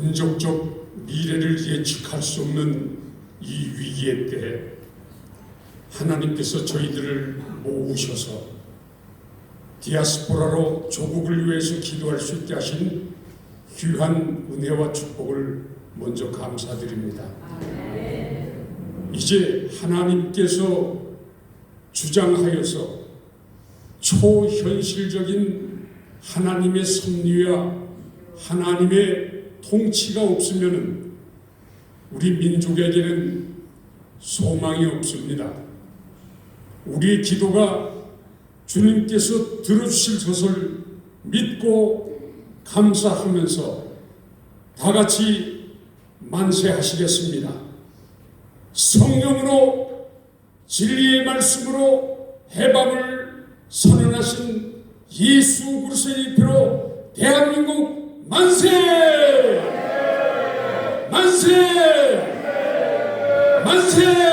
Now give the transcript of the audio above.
민족적 미래를 예측할 수 없는 이 위기의 때 하나님께서 저희들을 모으셔서 디아스포라로 조국을 위해서 기도할 수 있게 하신 귀한 은혜와 축복을 먼저 감사드립니다. 이제 하나님께서 주장하여서 초현실적인 하나님의 섭리와 하나님의 통치가 없으면 우리 민족에게는 소망이 없습니다. 우리의 기도가 주님께서 들어주실 것을 믿고 감사하면서 다 같이 만세하시겠습니다. 성령으로 진리의 말씀으로 해방을 선언하신 예수 그리스도의 피로 대한민국 만세! 만세! 만세!